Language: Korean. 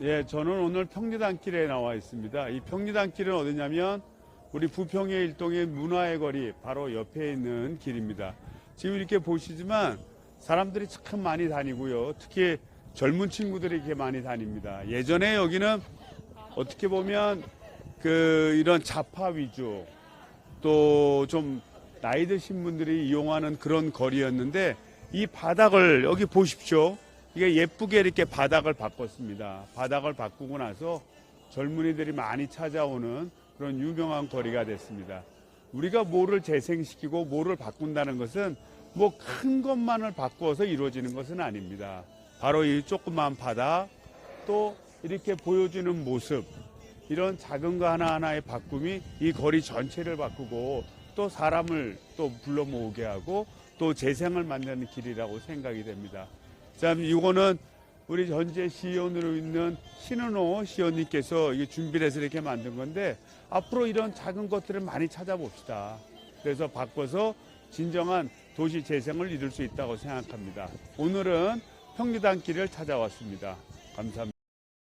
예, 저는 오늘 평리단길에 나와 있습니다. 이 평리단길은 어디냐면 우리 부평의 일동의 문화의 거리 바로 옆에 있는 길입니다. 지금 이렇게 보시지만 사람들이 참 많이 다니고요. 특히 젊은 친구들이 이렇게 많이 다닙니다. 예전에 여기는 어떻게 보면 그 이런 자파 위주 또 좀 나이 드신 분들이 이용하는 그런 거리였는데 이 바닥을 여기 보십시오. 이게 예쁘게 이렇게 바닥을 바꿨습니다. 바닥을 바꾸고 나서 젊은이들이 많이 찾아오는 그런 유명한 거리가 됐습니다. 우리가 뭐를 재생시키고 뭐를 바꾼다는 것은 뭐 큰 것만을 바꾸어서 이루어지는 것은 아닙니다. 바로 이 조그만 바닥 또 이렇게 보여주는 모습 이런 작은 거 하나하나의 바꿈이 이 거리 전체를 바꾸고 또 사람을 또 불러 모으게 하고 또 재생을 만드는 길이라고 생각이 됩니다. 자, 이거는 우리 현재 시의원으로 있는 신은호 시의원님께서 준비를 해서 이렇게 만든 건데 앞으로 이런 작은 것들을 많이 찾아봅시다. 그래서 바꿔서 진정한 도시 재생을 이룰 수 있다고 생각합니다. 오늘은 평리단길을 찾아왔습니다. 감사합니다.